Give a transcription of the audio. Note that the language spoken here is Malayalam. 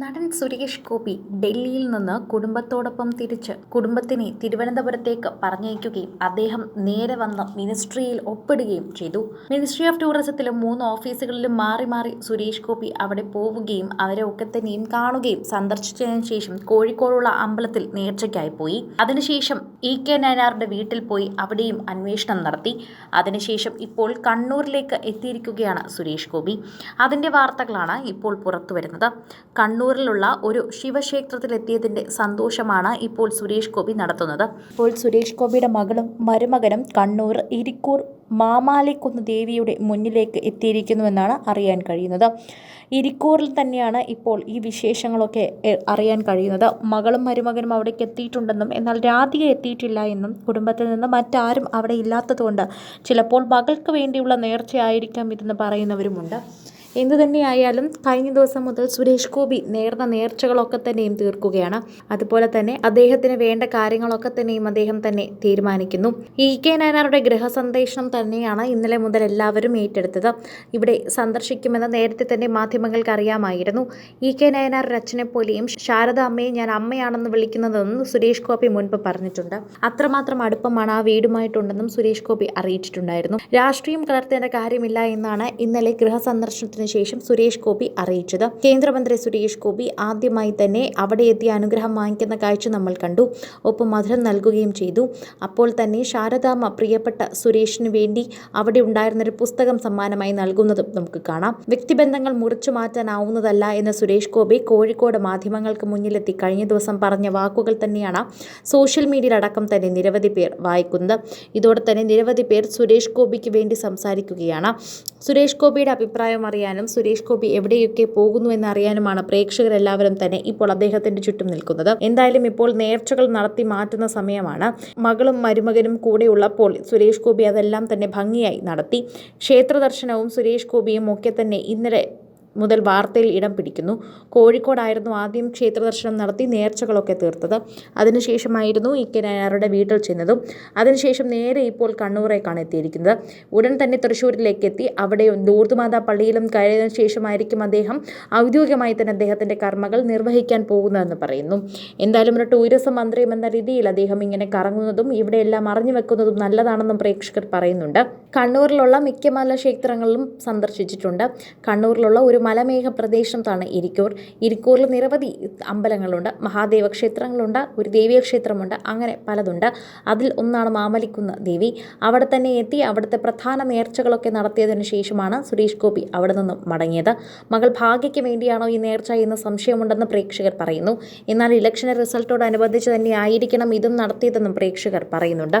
നടൻ സുരേഷ് ഗോപി ഡൽഹിയിൽ നിന്ന് കുടുംബത്തോടൊപ്പം തിരിച്ച് കുടുംബത്തിനെ തിരുവനന്തപുരത്തേക്ക് പറഞ്ഞയക്കുകയും അദ്ദേഹം നേരെ വന്ന് മിനിസ്ട്രിയിൽ ഒപ്പിടുകയും ചെയ്തു. മിനിസ്ട്രി ഓഫ് ടൂറിസത്തിലും മൂന്ന് ഓഫീസുകളിലും മാറി മാറി സുരേഷ് ഗോപി അവിടെ പോവുകയും അവരെ ഒക്കെ തന്നെയും കാണുകയും സന്ദർശിച്ചതിനു ശേഷം കോഴിക്കോടുള്ള അമ്പലത്തിൽ നേർച്ചയ്ക്കായി പോയി. അതിനുശേഷം ഇ കെ നയനാറിന്റെ വീട്ടിൽ പോയി അവിടെയും അന്വേഷണം നടത്തി. അതിനുശേഷം ഇപ്പോൾ കണ്ണൂരിലേക്ക് എത്തിയിരിക്കുകയാണ് സുരേഷ് ഗോപി. അതിന്റെ വാർത്തകളാണ് ഇപ്പോൾ പുറത്തു വരുന്നത് കണ്ണൂരിലുള്ള ഒരു ശിവക്ഷേത്രത്തിലെത്തിയതിന്റെ സന്തോഷമാണ് ഇപ്പോൾ സുരേഷ് ഗോപി നടത്തുന്നത്. ഇപ്പോൾ സുരേഷ് ഗോപിയുടെ മകളും മരുമകനും കണ്ണൂർ ഇരിക്കൂർ മാമാലിക്കുന്ന് ദേവിയുടെ മുന്നിലേക്ക് എത്തിയിരിക്കുന്നുവെന്നാണ് അറിയാൻ കഴിയുന്നത്. ഇരിക്കൂറിൽ തന്നെയാണ് ഇപ്പോൾ ഈ വിശേഷങ്ങളൊക്കെ അറിയാൻ കഴിയുന്നത്. മകളും മരുമകനും അവിടേക്ക് എത്തിയിട്ടുണ്ടെന്നും എന്നാൽ രാധിക എത്തിയിട്ടില്ല എന്നും കുടുംബത്തിൽ നിന്ന് മറ്റാരും അവിടെ ഇല്ലാത്തതുകൊണ്ട് ചിലപ്പോൾ മകൾക്ക് വേണ്ടിയുള്ള നേർച്ചയായിരിക്കാം ഇതെന്ന് പറയുന്നവരുമുണ്ട്. എന്തു തന്നെയായാലും കഴിഞ്ഞ ദിവസം മുതൽ സുരേഷ് ഗോപി നേർന്ന നേർച്ചകളൊക്കെ തന്നെയും തീർക്കുകയാണ്. അതുപോലെ തന്നെ അദ്ദേഹത്തിന് വേണ്ട കാര്യങ്ങളൊക്കെ തന്നെയും അദ്ദേഹം തന്നെ തീരുമാനിക്കുന്നു. ഇ കെ നയനാറുടെ ഗൃഹസന്ദേശം തന്നെയാണ് ഇന്നലെ മുതൽ എല്ലാവരും ഏറ്റെടുത്തത്. ഇവിടെ സന്ദർശിക്കുമെന്ന് നേരത്തെ തന്നെ മാധ്യമങ്ങൾക്ക് അറിയാമായിരുന്നു. ഇ കെ നയനാർ അച്ഛനെ പോലെയും ശാരദ അമ്മയെ ഞാൻ അമ്മയാണെന്ന് വിളിക്കുന്നതെന്നും സുരേഷ് ഗോപി മുൻപ് പറഞ്ഞിട്ടുണ്ട്. അത്രമാത്രം അടുപ്പമാണ് ആ വീടുമായിട്ടുണ്ടെന്നും സുരേഷ് ഗോപി അറിയിച്ചിട്ടുണ്ടായിരുന്നു. രാഷ്ട്രീയം കലർത്തേണ്ട കാര്യമില്ല എന്നാണ് ഇന്നലെ ഗൃഹസന്ദർശനത്തിന് ശേഷം സുരേഷ് ഗോപി അറിയിച്ചത്. കേന്ദ്രമന്ത്രി സുരേഷ് ഗോപി ആദ്യമായി തന്നെ അവിടെ എത്തി അനുഗ്രഹം വാങ്ങിക്കുന്ന കാഴ്ച നമ്മൾ കണ്ടു. ഒപ്പം മധുരം നൽകുകയും ചെയ്തു. അപ്പോൾ തന്നെ ശാരദാമ്മ പ്രിയപ്പെട്ട സുരേഷിന് വേണ്ടി അവിടെ ഉണ്ടായിരുന്നൊരു പുസ്തകം സമ്മാനമായി നൽകുന്നതും നമുക്ക് കാണാം. വ്യക്തിബന്ധങ്ങൾ മുറിച്ചു മാറ്റാനാവുന്നതല്ല എന്ന് സുരേഷ് ഗോപി കോഴിക്കോട് മാധ്യമങ്ങൾക്ക് മുന്നിലെത്തി കഴിഞ്ഞ ദിവസം പറഞ്ഞ വാക്കുകൾ തന്നെയാണ് സോഷ്യൽ മീഡിയയിലടക്കം തന്നെ നിരവധി പേർ വായിക്കുന്നത്. ഇതോടെ തന്നെ നിരവധി പേർ സുരേഷ് ഗോപിക്ക് വേണ്ടി സംസാരിക്കുകയാണ്. സുരേഷ് ഗോപിയുടെ അഭിപ്രായം അറിയാനും സുരേഷ് ഗോപി എവിടെയൊക്കെ പോകുന്നു എന്ന് അറിയാനുമാണ് പ്രേക്ഷകരെല്ലാവരും തന്നെ ഇപ്പോൾ അദ്ദേഹത്തിന്റെ ചുറ്റും നിൽക്കുന്നത്. എന്തായാലും ഇപ്പോൾ നേർച്ചകൾ നടത്തി മാറ്റുന്ന സമയമാണ്. മകളും മരുമകനും കൂടെയുള്ളപ്പോൾ സുരേഷ് ഗോപി അതെല്ലാം തന്നെ ഭംഗിയായി നടത്തി. ക്ഷേത്ര ദർശനവും സുരേഷ് ഗോപിയും ഒക്കെ തന്നെ ഇന്നലെ മുതൽ വാർത്തയിൽ ഇടം പിടിക്കുന്നു. കോഴിക്കോടായിരുന്നു ആദ്യം ക്ഷേത്രദർശനം നടത്തി നേർച്ചകളൊക്കെ തീർത്തത്. അതിനുശേഷമായിരുന്നു ഇ കെ വീട്ടിൽ ചെന്നതും. അതിനുശേഷം നേരെ ഇപ്പോൾ കണ്ണൂരേക്കാണ് എത്തിയിരിക്കുന്നത്. ഉടൻ തന്നെ തൃശ്ശൂരിലേക്ക് എത്തി. അവിടെ ദൂർത്തുമാതാ പള്ളിയിലും കയറിയതിനു ശേഷമായിരിക്കും അദ്ദേഹം ഔദ്യോഗികമായി തന്നെ അദ്ദേഹത്തിന്റെ കർമ്മകൾ നിർവഹിക്കാൻ പോകുന്നതെന്ന് പറയുന്നു. എന്തായാലും ഒരു ടൂറിസം മന്ത്രിയും എന്ന രീതിയിൽ അദ്ദേഹം ഇങ്ങനെ കറങ്ങുന്നതും ഇവിടെയെല്ലാം അറിഞ്ഞു വെക്കുന്നതും നല്ലതാണെന്നും പ്രേക്ഷകർ പറയുന്നുണ്ട്. കണ്ണൂരിലുള്ള മിക്ക മല ക്ഷേത്രങ്ങളിലും സന്ദർശിച്ചിട്ടുണ്ട്. കണ്ണൂരിലുള്ള ഒരു മലമേഘ പ്രദേശത്താണ് ഇരിക്കൂർ. ഇരിക്കൂറിൽ നിരവധി അമ്പലങ്ങളുണ്ട് മഹാദേവ ക്ഷേത്രങ്ങളുണ്ട് ഒരു ദേവീയ ക്ഷേത്രമുണ്ട് അങ്ങനെ പലതുണ്ട്. അതിൽ ഒന്നാണ് മാമലിക്കുന്ന ദേവി. അവിടെ തന്നെ എത്തി അവിടുത്തെ പ്രധാന നേർച്ചകളൊക്കെ നടത്തിയതിനു ശേഷമാണ് സുരേഷ് ഗോപി അവിടെ നിന്നും മടങ്ങിയത്. മകൾ ഭാഗ്യയ്ക്ക് വേണ്ടിയാണോ ഈ നേർച്ച എന്ന് സംശയമുണ്ടെന്ന് പ്രേക്ഷകർ പറയുന്നു. എന്നാൽ ഇലക്ഷൻ റിസൾട്ടോടനുബന്ധിച്ച് തന്നെ ആയിരിക്കണം ഇതും നടത്തിയതെന്നും പ്രേക്ഷകർ പറയുന്നുണ്ട്.